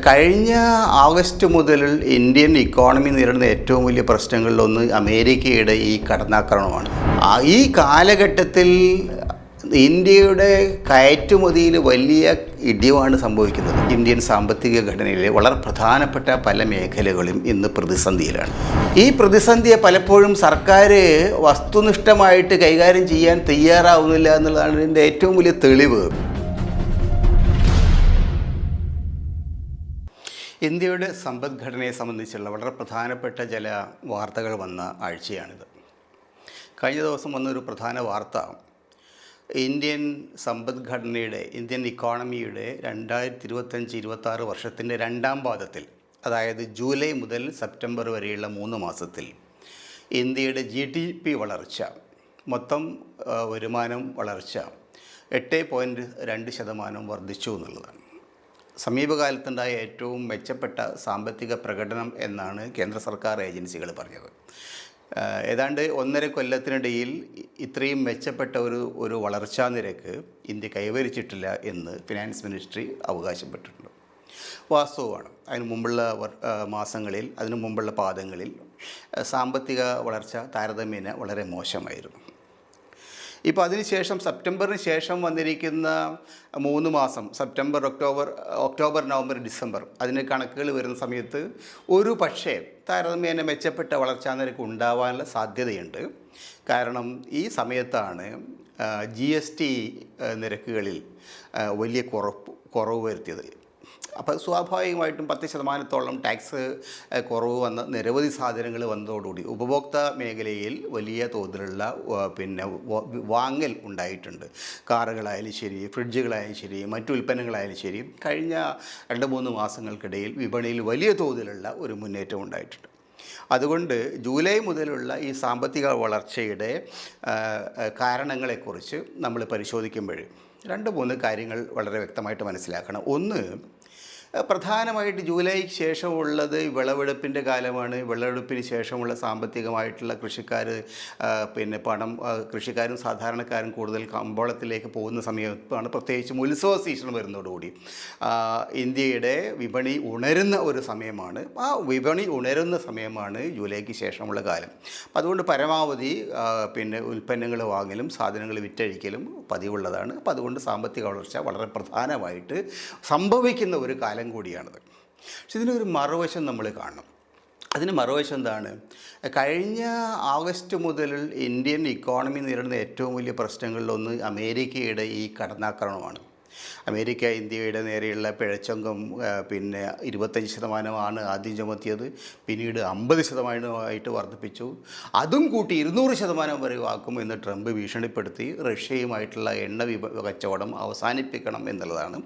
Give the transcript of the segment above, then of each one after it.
കഴിഞ്ഞ ആഗസ്റ്റ് മുതൽ Indian economy നേരിടുന്ന ഏറ്റവും വലിയ പ്രശ്നങ്ങളിലൊന്ന് അമേരിക്കയുടെ ഈ കടന്നാക്രമണമാണ്. ഈ കാലഘട്ടത്തിൽ ഇന്ത്യയുടെ കയറ്റുമതിയിൽ വലിയ ഇടിവാണ് സംഭവിക്കുന്നത്. ഇന്ത്യൻ സാമ്പത്തിക ഘടനയിലെ വളരെ പ്രധാനപ്പെട്ട പല മേഖലകളും ഇന്ന് പ്രതിസന്ധിയിലാണ്. ഈ പ്രതിസന്ധിയെ പലപ്പോഴും സർക്കാർ വസ്തുനിഷ്ഠമായിട്ട് കൈകാര്യം ചെയ്യാൻ തയ്യാറാവുന്നില്ല എന്നുള്ളതാണ് ഇതിന്റെ ഏറ്റവും വലിയ തെളിവ്. ഇന്ത്യയുടെ സമ്പദ്ഘടനയെ സംബന്ധിച്ചുള്ള വളരെ പ്രധാനപ്പെട്ട ചില വാർത്തകൾ വന്ന ആഴ്ചയാണിത്. കഴിഞ്ഞ ദിവസം വന്നൊരു പ്രധാന വാർത്ത. ഇന്ത്യൻ സമ്പദ്ഘടനയുടെ ഇന്ത്യൻ ഇക്കോണമിയുടെ രണ്ടായിരത്തി ഇരുപത്തഞ്ച് ഇരുപത്താറ് വർഷത്തിന്റെ രണ്ടാം പാദത്തിൽ അതായത് ജൂലൈ മുതൽ സെപ്റ്റംബർ വരെയുള്ള മൂന്ന് മാസത്തിൽ ഇന്ത്യയുടെ ജി ഡി പി വളർച്ച മൊത്തം വരുമാനം വളർച്ച എട്ട് പോയിന്റ് രണ്ട് ശതമാനം വർദ്ധിച്ചു എന്നുള്ളതാണ്. സമീപകാലത്തുണ്ടായ ഏറ്റവും മെച്ചപ്പെട്ട സാമ്പത്തിക പ്രകടനം എന്നാണ് കേന്ദ്ര സർക്കാർ ഏജൻസികൾ പറഞ്ഞത്. ഏതാണ്ട് ഒന്നര കൊല്ലത്തിനിടയിൽ ഇത്രയും മെച്ചപ്പെട്ട ഒരു ഒരു വളർച്ചാ നിരക്ക് ഇന്ത്യ കൈവരിച്ചിട്ടില്ല എന്ന് ഫിനാൻസ് മിനിസ്ട്രി അവകാശപ്പെട്ടിട്ടുണ്ട്. വാസ്തവമാണ്. അതിന് മുമ്പുള്ള മാസങ്ങളിൽ അതിനു മുമ്പുള്ള പാദങ്ങളിൽ സാമ്പത്തിക വളർച്ച താരതമ്യേന വളരെ മോശമായിരുന്നു. ഇപ്പോൾ അതിനുശേഷം സെപ്റ്റംബറിന് ശേഷം വന്നിരിക്കുന്ന മൂന്ന് മാസം September October October November December അതിന് കണക്കുകൾ വരുന്ന സമയത്ത് ഒരു പക്ഷേ താരതമ്യേന മെച്ചപ്പെട്ട വളർച്ചാ നിരക്ക് ഉണ്ടാവാനുള്ള സാധ്യതയുണ്ട്. കാരണം ഈ സമയത്താണ് ജി എസ് ടി നിരക്കുകളിൽ വലിയ കുറവ് കുറവ് വരുത്തിയത്. അപ്പോൾ സ്വാഭാവികമായിട്ടും പത്ത് ശതമാനത്തോളം ടാക്സ് കുറവ് വന്ന നിരവധി സാധനങ്ങൾ വന്നതോടുകൂടി ഉപഭോക്ത മേഖലയിൽ വലിയ തോതിലുള്ള പിന്നെ വാങ്ങൽ ഉണ്ടായിട്ടുണ്ട്. കാറുകളായാലും ശരി ഫ്രിഡ്ജുകളായാലും ശരി മറ്റു ഉൽപ്പന്നങ്ങളായാലും ശരി. കഴിഞ്ഞ രണ്ട് മൂന്ന് മാസങ്ങൾക്കിടയിൽ വിപണിയിൽ വലിയ തോതിലുള്ള ഒരു മുന്നേറ്റം ഉണ്ടായിട്ടുണ്ട്. അതുകൊണ്ട് ജൂലൈ മുതലുള്ള ഈ സാമ്പത്തിക വളർച്ചയുടെ കാരണങ്ങളെക്കുറിച്ച് നമ്മൾ പരിശോധിക്കുമ്പോൾ രണ്ട് മൂന്ന് കാര്യങ്ങൾ വളരെ വ്യക്തമായിട്ട് മനസ്സിലാക്കണം. ഒന്ന് പ്രധാനമായിട്ട് ജൂലൈക്ക് ശേഷമുള്ളത് വിളവെടുപ്പിന്റെ കാലമാണ്. വിളവെടുപ്പിന് ശേഷമുള്ള സാമ്പത്തികമായിട്ടുള്ള കൃഷിക്കാർ പിന്നെ പണം കൃഷിക്കാരും സാധാരണക്കാരും കൂടുതൽ കമ്പോളത്തിലേക്ക് പോകുന്ന സമയത്താണ് പ്രത്യേകിച്ചും ഉത്സവ സീസൺ വരുന്നതോടുകൂടി. ഇന്ത്യയുടെ വിപണി ഉണരുന്ന ഒരു സമയമാണ്. ആ വിപണി ഉണരുന്ന സമയമാണ് ജൂലൈക്ക് ശേഷമുള്ള കാലം. അതുകൊണ്ട് പരമാവധി പിന്നെ ഉൽപ്പന്നങ്ങൾ വാങ്ങലും സാധനങ്ങൾ വിറ്റഴിക്കലും പതിവുള്ളതാണ്. അപ്പോൾ അതുകൊണ്ട് സാമ്പത്തിക വളർച്ച വളരെ പ്രധാനമായിട്ട് സംഭവിക്കുന്ന ഒരു കാലം കൂടിയാണിത്. പക്ഷെ ഇതിനൊരു മറുവശം നമ്മൾ കാണണം. അതിന് മറുവശം എന്താണ്? കഴിഞ്ഞ ആഗസ്റ്റ് മുതൽ ഇന്ത്യൻ ഇക്കോണമി നേരിടുന്ന ഏറ്റവും വലിയ പ്രശ്നങ്ങളിലൊന്ന് അമേരിക്കയുടെ ഈ കടന്നാക്രമണമാണ്. അമേരിക്ക ഇന്ത്യയുടെ നേരെയുള്ള പിഴച്ചങ്കം പിന്നെ ഇരുപത്തഞ്ച് ശതമാനമാണ് ആദ്യം ചുമത്തിയത്. പിന്നീട് അമ്പത് ശതമാനമായിട്ട് വർദ്ധിപ്പിച്ചു. അതും കൂട്ടി ഇരുന്നൂറ് ശതമാനം വരെ ആക്കും എന്ന് ട്രംപ് ഭീഷണിപ്പെടുത്തി റഷ്യയുമായിട്ടുള്ള എണ്ണ വിഭ കച്ചവടം അവസാനിപ്പിക്കണം എന്നുള്ളതാണ്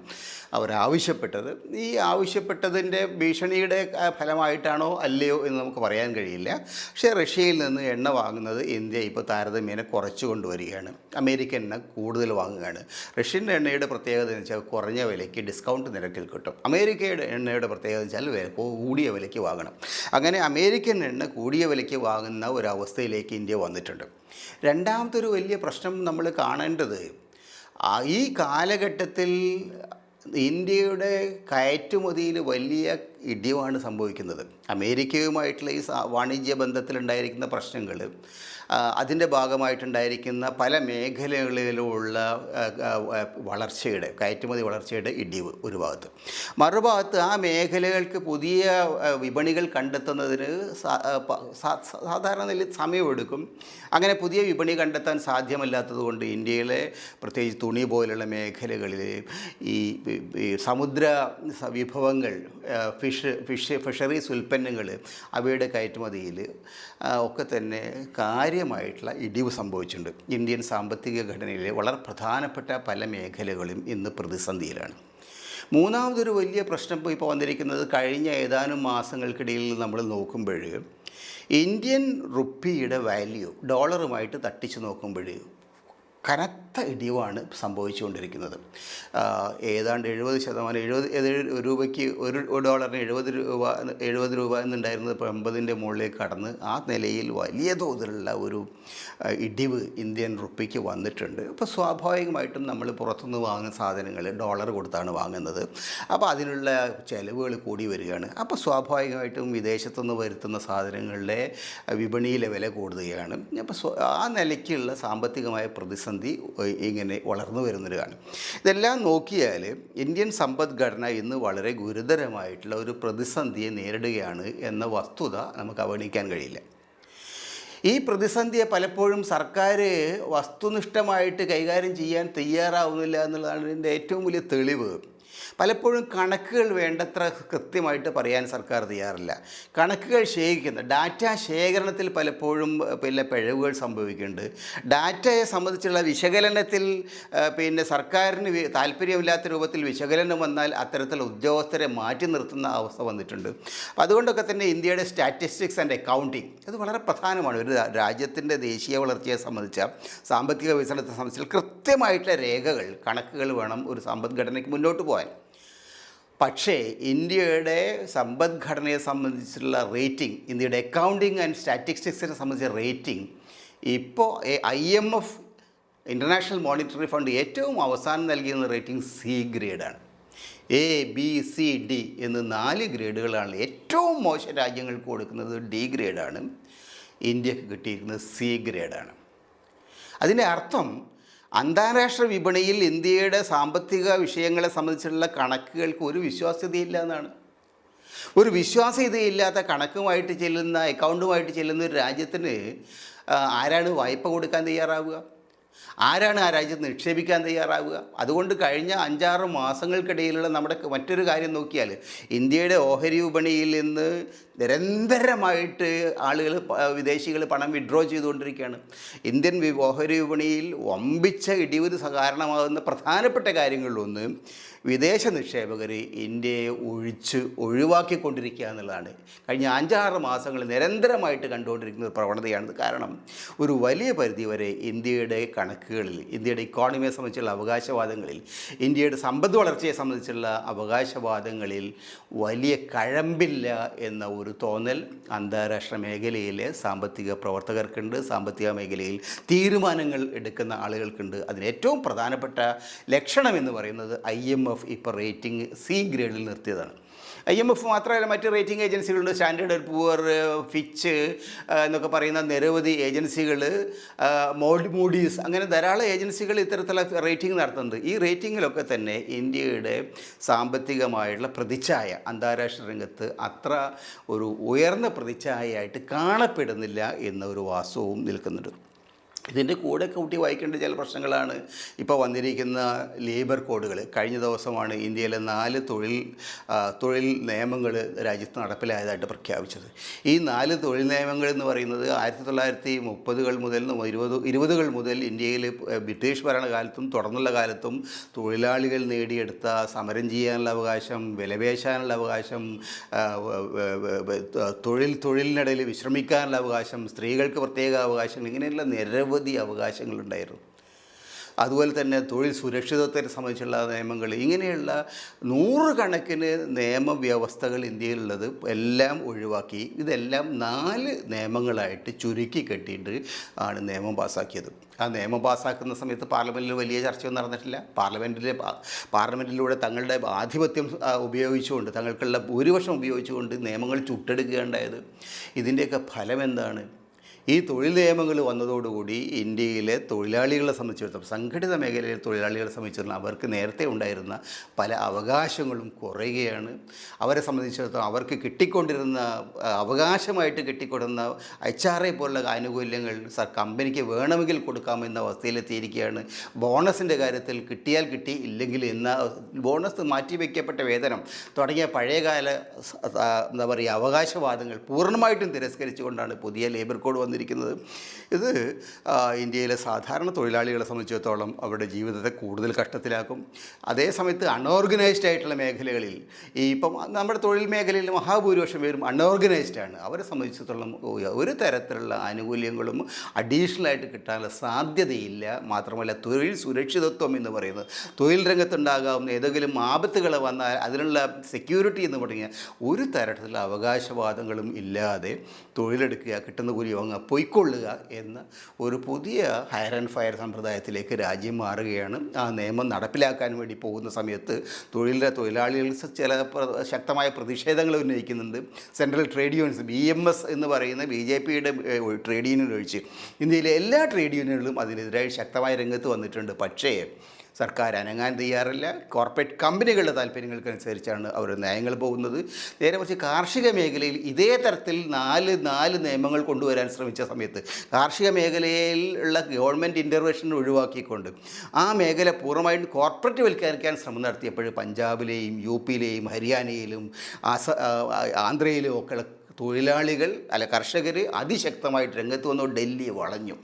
അവരാവശ്യപ്പെട്ടത് ഈ ആവശ്യപ്പെട്ടതിന്റെ ഭീഷണിയുടെ ഫലമായിട്ടാണോ അല്ലയോ എന്ന് നമുക്ക് പറയാൻ കഴിയില്ല. പക്ഷേ റഷ്യയിൽ നിന്ന് എണ്ണ വാങ്ങുന്നത് ഇന്ത്യ ഇപ്പോൾ താരതമ്യേന കുറച്ചു കൊണ്ടുവരികയാണ്. അമേരിക്കൻ എണ്ണ കൂടുതൽ വാങ്ങുകയാണ്. റഷ്യൻ എണ്ണയുടെ പ്രത്യേകത എന്ന് വെച്ചാൽ കുറഞ്ഞ വിലയ്ക്ക് ഡിസ്കൗണ്ട് നിരക്കിൽ കിട്ടും. അമേരിക്കയുടെ എണ്ണയുടെ പ്രത്യേകത എന്ന് വെച്ചാൽ വില കൂടിയ വിലയ്ക്ക് വാങ്ങണം. അങ്ങനെ അമേരിക്കൻ എണ്ണ കൂടിയ വിലയ്ക്ക് വാങ്ങുന്ന ഒരവസ്ഥയിലേക്ക് ഇന്ത്യ വന്നിട്ടുണ്ട്. രണ്ടാമത്തെ ഒരു വലിയ പ്രശ്നം നമ്മൾ കാണേണ്ടത് ഈ കാലഘട്ടത്തിൽ ഇന്ത്യയുടെ കയറ്റുമതിയിൽ വലിയ ഇടിവാണ് സംഭവിക്കുന്നത്. അമേരിക്കയുമായിട്ടുള്ള ഈ വാണിജ്യ ബന്ധത്തിലുണ്ടായിരിക്കുന്ന പ്രശ്നങ്ങൾ അതിന്റെ ഭാഗമായിട്ടുണ്ടായിരിക്കുന്ന പല മേഖലകളിലുമുള്ള വളർച്ചയുടെ കയറ്റുമതി വളർച്ചയുടെ ഇടിവ് ഒരു ഭാഗത്ത്. മറുഭാഗത്ത് ആ മേഖലകൾക്ക് പുതിയ വിപണികൾ കണ്ടെത്തുന്നതിന് സാധാരണ നിലയിൽ സമയമെടുക്കും. അങ്ങനെ പുതിയ വിപണി കണ്ടെത്താൻ സാധ്യമല്ലാത്തതുകൊണ്ട് ഇന്ത്യയിലെ പ്രത്യേകിച്ച് തുണി പോലുള്ള മേഖലകളിൽ ഈ സമുദ്ര വിഭവങ്ങൾ ഫിഷ് ഫിഷ് ഫിഷറീസ് ഉൽപ്പന്നങ്ങൾ അവയുടെ കയറ്റുമതിയിൽ ഒക്കെ തന്നെ കാര്യമായിട്ടുള്ള ഇടിവ് സംഭവിച്ചിട്ടുണ്ട്. ഇന്ത്യൻ സാമ്പത്തിക ഘടനയിലെ വളരെ പ്രധാനപ്പെട്ട പല മേഖലകളും ഇന്ന് പ്രതിസന്ധിയിലാണ്. മൂന്നാമതൊരു വലിയ പ്രശ്നം ഇപ്പോൾ വന്നിരിക്കുന്നത് കഴിഞ്ഞ ഏതാനും മാസങ്ങൾക്കിടയിൽ നമ്മൾ നോക്കുമ്പോൾ ഇന്ത്യൻ റുപ്പിയുടെ വാല്യൂ ഡോളറുമായിട്ട് തട്ടിച്ച് നോക്കുമ്പോൾ കനത്ത ഇടിവാണ് സംഭവിച്ചുകൊണ്ടിരിക്കുന്നത്. ഏതാണ്ട് എഴുപത് ശതമാനം എഴുപത് രൂപയ്ക്ക് ഒരു ഡോളറിന് എഴുപത് രൂപ എഴുപത് രൂപ എന്നുണ്ടായിരുന്നത് ഇപ്പോൾ എൺപതിന്റെ മുകളിലേക്ക് കടന്ന് ആ നിലയിൽ വലിയ തോതിലുള്ള ഒരു ഇടിവ് ഇന്ത്യൻ റുപ്പിക്ക് വന്നിട്ടുണ്ട്. അപ്പോൾ സ്വാഭാവികമായിട്ടും നമ്മൾ പുറത്തുനിന്ന് വാങ്ങുന്ന സാധനങ്ങൾ ഡോളർ കൊടുത്താണ് വാങ്ങുന്നത്. അപ്പോൾ അതിനുള്ള ചിലവുകൾ കൂടി വരികയാണ്. അപ്പോൾ സ്വാഭാവികമായിട്ടും വിദേശത്തുനിന്ന് വരുത്തുന്ന സാധനങ്ങളുടെ വിപണിയിലെ വില കൂടുകയാണ്. അപ്പോൾ ആ നിലയ്ക്കുള്ള സാമ്പത്തികമായ പ്രതിസന്ധി ഏഹ്, ഇങ്ങനെ വളർന്നു വരുന്നതാണ് ഇതെല്ലാം നോക്കിയാൽ ഇന്ത്യൻ സമ്പദ്ഘടന ഇന്ന് വളരെ ഗുരുതരമായിട്ടുള്ള ഒരു പ്രതിസന്ധിയെ നേരിടുകയാണ് എന്ന വസ്തുത നമുക്ക് അവഗണിക്കാൻ കഴിയില്ല. ഈ പ്രതിസന്ധിയെ പലപ്പോഴും സർക്കാർ വസ്തുനിഷ്ഠമായിട്ട് കൈകാര്യം ചെയ്യാൻ തയ്യാറാവുന്നില്ല എന്നുള്ളതാണ് ഇതിന്റെ ഏറ്റവും വലിയ തെളിവ്. പലപ്പോഴും കണക്കുകൾ വേണ്ടത്ര കൃത്യമായിട്ട് പറയാൻ സർക്കാർ തയ്യാറില്ല. കണക്കുകൾ ശേഖരിക്കുന്ന ഡാറ്റ ശേഖരണത്തിൽ പലപ്പോഴും പിന്നെ പിഴവുകൾ സംഭവിക്കുന്നുണ്ട്. ഡാറ്റയെ സംബന്ധിച്ചുള്ള വിശകലനത്തിൽ പിന്നെ സർക്കാരിന് താല്പര്യമില്ലാത്ത രൂപത്തിൽ വിശകലനം വന്നാൽ അത്തരത്തിലുള്ള ഉദ്യോഗസ്ഥരെ മാറ്റി നിർത്തുന്ന അവസ്ഥ വന്നിട്ടുണ്ട്. അതുകൊണ്ടൊക്കെ തന്നെ ഇന്ത്യയുടെ സ്റ്റാറ്റിസ്റ്റിക്സ് ആൻഡ് അക്കൗണ്ടിങ് അത് വളരെ പ്രധാനമാണ്. ഒരു രാജ്യത്തിന്റെ ദേശീയ വളർച്ചയെ സംബന്ധിച്ച സാമ്പത്തിക വികസനത്തെ സംബന്ധിച്ച് കൃത്യമായിട്ടുള്ള രേഖകൾ കണക്കുകൾ വേണം ഒരു സമ്പദ്ഘടനയ്ക്ക് മുന്നോട്ട് പോകാൻ. പക്ഷേ ഇന്ത്യയുടെ സമ്പദ്ഘടനയെ സംബന്ധിച്ചുള്ള റേറ്റിംഗ് ഇന്ത്യയുടെ അക്കൗണ്ടിങ് ആൻഡ് സ്റ്റാറ്റിസ്റ്റിക്സിനെ സംബന്ധിച്ച റേറ്റിംഗ് ഇപ്പോൾ I M F international monetary fund ഏറ്റവും അവസാനം നൽകിയിരുന്ന റേറ്റിംഗ് സി ഗ്രേഡാണ് എ ബി സി ഡി എന്ന് നാല് ഗ്രേഡുകളാണ് ഏറ്റവും മോശം രാജ്യങ്ങൾക്ക് കൊടുക്കുന്നത് ഡി ഗ്രേഡാണ്. ഇന്ത്യയ്ക്ക് കിട്ടിയിരിക്കുന്നത് സി ഗ്രേഡാണ്. അതിന്റെ അർത്ഥം അന്താരാഷ്ട്ര വിപണിയിൽ ഇന്ത്യയുടെ സാമ്പത്തിക വിഷയങ്ങളെ സംബന്ധിച്ചുള്ള കണക്കുകൾക്ക് ഒരു വിശ്വാസ്യതയില്ല എന്നാണ്. ഒരു വിശ്വാസ്യതയില്ലാത്ത കണക്കുമായിട്ട് ചെല്ലുന്ന അക്കൗണ്ടുമായിട്ട് ചെല്ലുന്ന ഒരു രാജ്യത്തിന് ആരാണ് വായ്പ കൊടുക്കാൻ തയ്യാറാവുക? ആരാണ് ആ രാജ്യത്ത് നിക്ഷേപിക്കാൻ തയ്യാറാവുക? അതുകൊണ്ട് കഴിഞ്ഞ അഞ്ചാറ് മാസങ്ങൾക്കിടയിലുള്ള നമ്മുടെ മറ്റൊരു കാര്യം നോക്കിയാൽ ഇന്ത്യയുടെ ഓഹരി വിപണിയിൽ നിന്ന് നിരന്തരമായിട്ട് ആളുകൾ വിദേശികൾ പണം വിഡ്രോ ചെയ്തുകൊണ്ടിരിക്കുകയാണ്. ഇന്ത്യൻ ഓഹരി വിപണിയിൽ വമ്പിച്ച ഇടിവ് കാരണമാകുന്ന പ്രധാനപ്പെട്ട കാര്യങ്ങളിലൊന്ന് വിദേശ നിക്ഷേപകർ ഇന്ത്യയെ ഒഴിച്ച് ഒഴിവാക്കിക്കൊണ്ടിരിക്കുക എന്നുള്ളതാണ്. കഴിഞ്ഞ അഞ്ചാറ് മാസങ്ങൾ നിരന്തരമായിട്ട് കണ്ടുകൊണ്ടിരിക്കുന്ന ഒരു പ്രവണതയാണ് കാരണം ഒരു വലിയ പരിധി വരെ ഇന്ത്യയുടെ കണക്കുകളിൽ ഇന്ത്യയുടെ ഇക്കോണമിയെ സംബന്ധിച്ചുള്ള അവകാശവാദങ്ങളിൽ ഇന്ത്യയുടെ സമ്പദ് വളർച്ചയെ സംബന്ധിച്ചുള്ള അവകാശവാദങ്ങളിൽ വലിയ കഴമ്പില്ല എന്ന ഒരു തോന്നൽ അന്താരാഷ്ട്ര മേഖലയിലെ സാമ്പത്തിക പ്രവർത്തകർക്കുണ്ട്. സാമ്പത്തിക മേഖലയിൽ തീരുമാനങ്ങൾ എടുക്കുന്ന ആളുകൾക്കുണ്ട്. അതിന് ഏറ്റവും പ്രധാനപ്പെട്ട ലക്ഷണം എന്ന് പറയുന്നത് ഐ എം എഫ് ഇപ്പോൾ റേറ്റിംഗ് സി ഗ്രേഡിൽ നിർത്തിയതാണ്. ഐ എം എഫ് മാത്രമല്ല മറ്റ് റേറ്റിംഗ് ഏജൻസികളുണ്ട്. സ്റ്റാൻഡേർഡ് പൂവർ ഫിച്ച് എന്നൊക്കെ പറയുന്ന നിരവധി ഏജൻസികൾ മോൾഡ് മൂഡീസ് അങ്ങനെ ധാരാളം ഏജൻസികൾ ഇത്തരത്തിലുള്ള റേറ്റിംഗ് നടത്തുന്നുണ്ട്. ഈ റേറ്റിങ്ങിലൊക്കെ തന്നെ ഇന്ത്യയുടെ സാമ്പത്തികമായിട്ടുള്ള പ്രതിച്ഛായ അന്താരാഷ്ട്ര രംഗത്ത് അത്ര ഒരു ഉയർന്ന പ്രതിച്ഛായയായിട്ട് കാണപ്പെടുന്നില്ല എന്നൊരു വാസ്തവവും നിൽക്കുന്നുണ്ട്. ഇതിന്റെ കൂടെ കൂട്ടി വായിക്കേണ്ട ചില പ്രശ്നങ്ങളാണ് ഇപ്പോൾ വന്നിരിക്കുന്ന ലേബർ കോഡുകൾ. കഴിഞ്ഞ ദിവസമാണ് ഇന്ത്യയിലെ നാല് തൊഴിൽ തൊഴിൽ നിയമങ്ങൾ രാജ്യത്ത് നടപ്പിലായതായിട്ട് പ്രഖ്യാപിച്ചത്. ഈ നാല് തൊഴിൽ നിയമങ്ങൾ എന്ന് പറയുന്നത് ആയിരത്തി തൊള്ളായിരത്തി മുപ്പതുകൾ മുതൽ ഇരുപത് ഇരുപതുകൾ മുതൽ ഇന്ത്യയിൽ ബ്രിട്ടീഷ് ഭരണകാലത്തും തുടർന്നുള്ള കാലത്തും തൊഴിലാളികൾ നേടിയെടുത്ത സമരം ചെയ്യാനുള്ള അവകാശം വിലപേശാനുള്ള അവകാശം തൊഴിൽ തൊഴിലിനിടയിൽ വിശ്രമിക്കാനുള്ള അവകാശം സ്ത്രീകൾക്ക് പ്രത്യേക അവകാശങ്ങൾ ഇങ്ങനെയുള്ള നിരവധി അവകാശങ്ങളുണ്ടായിരുന്നു. അതുപോലെ തന്നെ തൊഴിൽ സുരക്ഷിതത്വത്തെ സംബന്ധിച്ചുള്ള നിയമങ്ങൾ ഇങ്ങനെയുള്ള നൂറുകണക്കിന് നിയമവ്യവസ്ഥകൾ ഇന്ത്യയിലുള്ളത് എല്ലാം ഒഴിവാക്കി. ഇതെല്ലാം നാല് നിയമങ്ങളായിട്ട് ചുരുക്കി കെട്ടിയിട്ട് ആണ് നിയമം പാസ്സാക്കിയത് ആ നിയമം പാസ്സാക്കുന്ന സമയത്ത് പാർലമെന്റിൽ വലിയ ചർച്ചയൊന്നും നടന്നിട്ടില്ല. പാർലമെന്റിലെ പാർലമെന്റിലൂടെ തങ്ങളുടെ ആധിപത്യം ഉപയോഗിച്ചുകൊണ്ട് തങ്ങൾക്കുള്ള ഭൂരിപക്ഷം ഉപയോഗിച്ചുകൊണ്ട് നിയമങ്ങൾ ചുട്ടെടുക്കുകയുണ്ടായത് ഇതിന്റെയൊക്കെ ഫലം എന്താണ് ഈ തൊഴിൽ നിയമങ്ങൾ വന്നതോടുകൂടി ഇന്ത്യയിലെ തൊഴിലാളികളെ സംബന്ധിച്ചിടത്തോളം സംഘടിത മേഖലയിലെ തൊഴിലാളികളെ സംബന്ധിച്ചിടത്തോളം അവർക്ക് നേരത്തെ ഉണ്ടായിരുന്ന പല അവകാശങ്ങളും കുറയുകയാണ്. അവരെ സംബന്ധിച്ചിടത്തോളം അവർക്ക് കിട്ടിക്കൊണ്ടിരുന്ന അവകാശമായിട്ട് കിട്ടിക്കൊടുന്ന എച്ച് ആർ ഐ പോലുള്ള ആനുകൂല്യങ്ങൾ സർ കമ്പനിക്ക് വേണമെങ്കിൽ കൊടുക്കാമെന്ന അവസ്ഥയിലെത്തിയിരിക്കുകയാണ്. ബോണസിന്റെ കാര്യത്തിൽ കിട്ടിയാൽ കിട്ടി ഇല്ലെങ്കിൽ എന്ന ബോണസ് മാറ്റിവെക്കപ്പെട്ട വേതനം തുടങ്ങിയ പഴയകാല എന്താ പറയുക അവകാശവാദങ്ങൾ പൂർണമായിട്ടും തിരസ്കരിച്ചുകൊണ്ടാണ് പുതിയ ലേബർ കോഡ് വന്നിരിക്കുന്നത്. വന്നിരിക്കുന്നത്. ഇത് ഇന്ത്യയിലെ സാധാരണ തൊഴിലാളികളെ സംബന്ധിച്ചിടത്തോളം അവരുടെ ജീവിതത്തെ കൂടുതൽ കഷ്ടത്തിലാക്കും. അതേസമയത്ത് അൺഓർഗനൈസ്ഡ് ആയിട്ടുള്ള മേഖലകളിൽ ഈ ഇപ്പം നമ്മുടെ തൊഴിൽ മേഖലയിൽ മഹാഭൂരിപക്ഷം പേരും അൺഓർഗനൈസ്ഡ് ആണ്. അവരെ സംബന്ധിച്ചിടത്തോളം ഒരു തരത്തിലുള്ള ആനുകൂല്യങ്ങളും അഡീഷണൽ ആയിട്ട് കിട്ടാനുള്ള സാധ്യതയില്ല. മാത്രമല്ല തൊഴിൽ സുരക്ഷിതത്വം എന്ന് പറയുന്നത് തൊഴിൽ രംഗത്തുണ്ടാകാവുന്ന ഏതെങ്കിലും ആപത്തുകൾ വന്നാൽ അതിനുള്ള സെക്യൂരിറ്റി എന്ന് പറഞ്ഞാൽ ഒരു തരത്തിലുള്ള അവകാശവാദങ്ങളും ഇല്ലാതെ തൊഴിലെടുക്കുക കിട്ടുന്ന കൂലി വാങ്ങുക പൊയ്ക്കൊള്ളുക എന്ന് ഒരു പുതിയ ഹയർ ആൻഡ് ഫയർ സമ്പ്രദായത്തിലേക്ക് രാജ്യം മാറുകയാണ്. ആ നിയമം നടപ്പിലാക്കാൻ വേണ്ടി പോകുന്ന സമയത്ത് തൊഴിലിലെ തൊഴിലാളികൾ ചില ശക്തമായ പ്രതിഷേധങ്ങൾ ഉന്നയിക്കുന്നുണ്ട്. Central trade unions B M S എന്ന് പറയുന്ന ബി ജെ പിയുടെ ട്രേഡ് യൂണിയൻ ഒഴിച്ച് ഇന്ത്യയിലെ എല്ലാ ട്രേഡ് യൂണിയനുകളും അതിനെതിരായി ശക്തമായ രംഗത്ത് വന്നിട്ടുണ്ട്. പക്ഷേ സർക്കാർ അനങ്ങാൻ തയ്യാറില്ല. കോർപ്പറേറ്റ് കമ്പനികളുടെ താല്പര്യങ്ങൾക്കനുസരിച്ചാണ് അവർ നയങ്ങൾ പോകുന്നത്. നേരെ മറിച്ച് കാർഷിക മേഖലയിൽ ഇതേ തരത്തിൽ നാല് നാല് നിയമങ്ങൾ കൊണ്ടുവരാൻ ശ്രമിച്ച സമയത്ത് കാർഷിക മേഖലയിൽ ഉള്ള ഗവൺമെന്റ് ഇന്റർവെൻഷൻ ഒഴിവാക്കിക്കൊണ്ട് ആ മേഖല പൂർണമായിട്ടും കോർപ്പറേറ്റ് വൽക്കരിക്കാൻ ശ്രമം നടത്തിയപ്പോൾ പഞ്ചാബിലെയും യു പിയിലെയും ഹരിയാനയിലും ആസ ആന്ധ്രയിലും ഒക്കെ തൊഴിലാളികൾ അല്ല കർഷകർ അതിശക്തമായിട്ട് രംഗത്ത് വന്നു ഡൽഹി വളഞ്ഞു.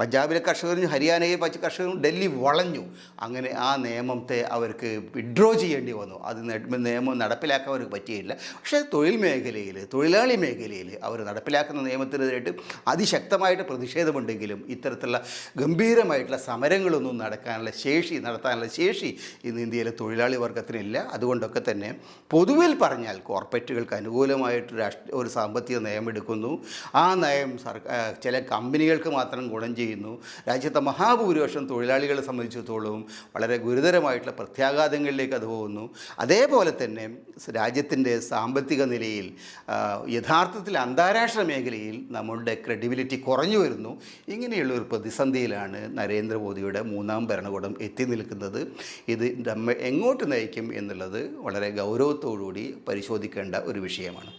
പഞ്ചാബിലെ കർഷകരും ഹരിയാനയിലെ പച്ച കർഷകരും ഡൽഹി വളഞ്ഞു. അങ്ങനെ ആ നിയമത്തെ അവർക്ക് വിഡ്രോ ചെയ്യേണ്ടി വന്നു. അത് നിയമം നടപ്പിലാക്കാൻ അവർക്ക് പറ്റിയില്ല. പക്ഷേ തൊഴിൽ മേഖലയിൽ തൊഴിലാളി മേഖലയിൽ അവർ നടപ്പിലാക്കുന്ന നിയമത്തിനെതിരായിട്ട് അതിശക്തമായിട്ട് പ്രതിഷേധമുണ്ടെങ്കിലും ഇത്തരത്തിലുള്ള ഗംഭീരമായിട്ടുള്ള സമരങ്ങളൊന്നും നടക്കാനുള്ള ശേഷി നടത്താനുള്ള ശേഷി ഇന്ന് ഇന്ത്യയിലെ തൊഴിലാളി വർഗത്തിനില്ല. അതുകൊണ്ടൊക്കെ തന്നെ പൊതുവിൽ പറഞ്ഞാൽ കോർപ്പറേറ്റുകൾക്ക് അനുകൂലമായിട്ട് രാഷ്ട്രീയ ഒരു സാമ്പത്തിക നയം എടുക്കുന്നു ആ നയം സർക്കാർ ചില കമ്പനികൾക്ക് മാത്രം ഗുണം ചെയ്യുന്നു. രാജ്യത്തെ മഹാഭൂരിപക്ഷം തൊഴിലാളികളെ സംബന്ധിച്ചിടത്തോളം വളരെ ഗുരുതരമായിട്ടുള്ള പ്രത്യാഘാതങ്ങളിലേക്ക് അത് പോകുന്നു. അതേപോലെ തന്നെ രാജ്യത്തിന്റെ സാമ്പത്തിക നിലയിൽ യഥാർത്ഥത്തിൽ അന്താരാഷ്ട്ര മേഖലയിൽ നമ്മളുടെ ക്രെഡിബിലിറ്റി കുറഞ്ഞു വരുന്നു. ഇങ്ങനെയുള്ള ഒരു പ്രതിസന്ധിയിലാണ് നരേന്ദ്രമോദിയുടെ മൂന്നാം ഭരണകൂടം എത്തി നിൽക്കുന്നത്. ഇത് നമ്മെ എങ്ങോട്ട് നയിക്കും എന്നുള്ളത് വളരെ ഗൗരവത്തോടുകൂടി പരിശോധിക്കേണ്ട ഒരു വിഷയമാണ്.